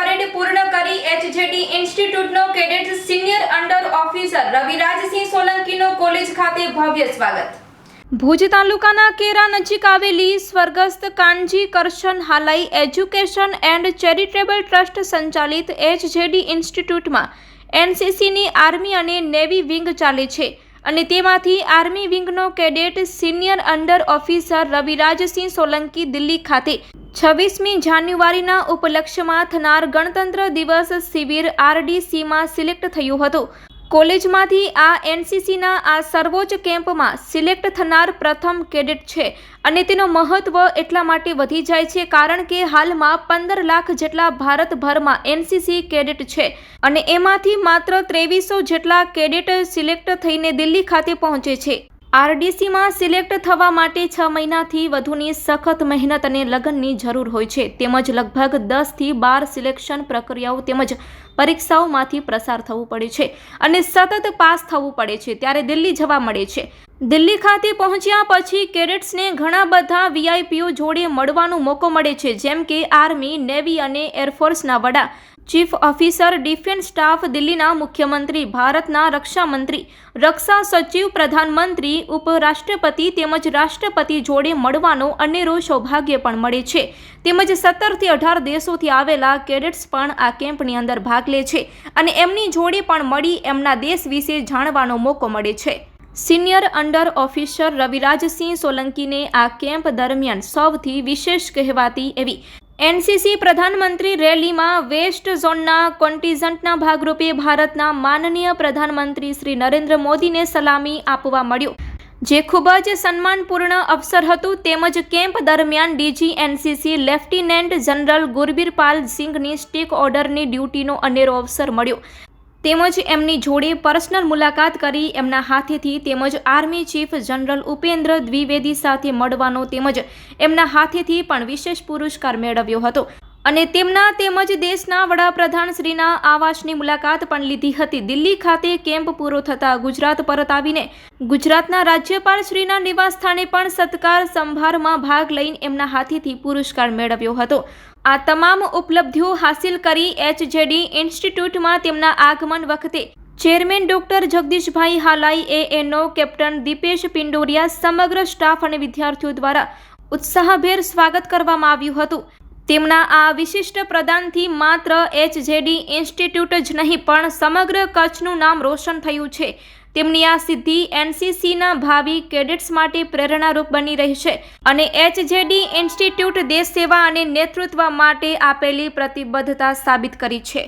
Parade પૂર્ણ કરી HJD ઇન્સ્ટિટ્યૂટનો cadet senior under officer Ravirajsinh સોલંકીનો college ખાતે ભવ્ય સ્વાગત. ભુજ તાલુકાના કેરા નજીક આવેલી સ્વર્ગસ્થ Kanji Karshan Halai education and charitable trust સંચાલિત એચજેડી ઇન્સ્ટિટ્યૂટમાં એનસીસીની આર્મી અને નેવી વિંગ ચાલે છે અને તેમાંથી army વિંગનો cadet senior under officer Ravirajsinh Solanki Delhi ખાતે છવ્વીસમી જાન્યુઆરીના ઉપલક્ષ્યમાં થનાર ગણતંત્ર દિવસ શિબિર આરડીસીમાં સિલેક્ટ થયું હતું. કોલેજમાંથી આ એનસીસીના આ સર્વોચ્ચ કેમ્પમાં સિલેક્ટ થનાર પ્રથમ કેડેટ છે અને તેનો મહત્વ એટલા માટે વધી જાય છે કારણ કે હાલમાં પંદર લાખ જેટલા ભારતભરમાં એનસીસી કેડેટ છે અને એમાંથી માત્ર ત્રેવીસો જેટલા કેડેટ સિલેક્ટ થઈને દિલ્હી ખાતે પહોંચે છે. આરડીસીમાં સિલેક્ટ થવા માટે છ મહિનાથી વધુની સખત મહેનત અને લગનની જરૂર હોય છે. તેમજ લગભગ દસથી બાર સિલેક્શન પ્રક્રિયાઓ તેમજ પરીક્ષાઓમાંથી પ્રસાર થવું પડે છે અને સતત પાસ થવું પડે છે. ત્યારે દિલ્હી જવા મળે છે. દિલ્હી ખાતે પહોંચ્યા પછી કેડેટ્સને ઘણા બધા વીઆઈપીઓ જોડે મળવાનો મોકો મળે છે. જેમ કે આર્મી, નેવી અને એરફોર્સના વડા ચીફ ઓફિસર, ડિફેન્સ સ્ટાફ, દિલ્હીના મુખ્યમંત્રી, ભારતના રક્ષામંત્રી, રક્ષા સચિવ, પ્રધાનમંત્રી, ઉપરાષ્ટ્રપતિ તેમજ રાષ્ટ્રપતિ જોડે મળવાનો અનેરો સૌભાગ્ય પણ મળે છે. તેમજ સત્તરથી અઢાર દેશોથી આવેલા કેડેટ્સ પણ આ કેમ્પની અંદર ભાગ લે છે અને એમની જોડે પણ મળી એમના દેશ વિશે જાણવાનો મોકો મળે છે. સિનિયર અંડર ઓફિસર રવિરાજસિંહ સોલંકીને આ કેમ્પ દરમિયાન સૌથી વિશેષ કહેવાતી એવી એનસીસી પ્રધાનમંત્રી રેલીમાં વેસ્ટ ઝોનના કોન્ટિઝન્ટના ભાગરૂપે ભારતના માનનીય પ્રધાનમંત્રી શ્રી નરેન્દ્ર મોદીને સલામી આપવા મળ્યો. જે ખૂબ જ સન્માનપૂર્ણ અવસર હતું, તેમજ કેમ્પ દરમિયાન DG NCC lieutenant general Gurbirpal સિંઘની સ્ટેક ઓર્ડરની ડ્યુટીનો અનેરો અવસર મળ્યો. તેમજ એમની જોડે પર્સનલ મુલાકાત કરી એમના હાથેથી તેમજ army chief general Upendra Dwivedi સાથે મળવાનો તેમજ એમના હાથેથી પણ વિશેષ પુરસ્કાર મેળવ્યો હતો. અને તેમના તેમજ દેશના વડાપ્રધાન શ્રીના આવાસની મુલાકાત પણ લીધી હતી. દિલ્હી ખાતે કેમ્પ પૂરો થતાં ગુજરાત પરત આવીને ગુજરાતના રાજ્યપાલ શ્રીના નિવાસસ્થાને પણ સત્કાર સંભારમાં ભાગ લઈને એમના હાથેથી પુરસ્કાર મેળવ્યો હતો. આ તમામ ઉપલબ્ધિઓ હાંસિલ કરી એચજેડી ઇન્સ્ટિટ્યૂટમાં તેમના આગમન વખતે ચેરમેન ડોક્ટર જગદીશભાઈ હાલાઈ એ એનો કેપ્ટન દીપેશ પિંડોરિયા સમગ્ર સ્ટાફ અને વિદ્યાર્થીઓ દ્વારા ઉત્સાહભેર સ્વાગત કરવામાં આવ્યું હતું. તેમના આ વિશિષ્ટ પ્રદાનથી માત્ર એચજેડી ઇન્સ્ટિટ્યૂટ જ નહીં, પણ સમગ્ર કચ્છનું નામ રોશન થયું છે. તેમની આ સિદ્ધિ એનસીસીના ભાવિ કેડેટ્સ માટે પ્રેરણારૂપ બની રહી છે અને એચજેડી ઇન્સ્ટિટ્યૂટ દેશ સેવા અને નેતૃત્વ માટે આપેલી પ્રતિબદ્ધતા સાબિત કરી છે.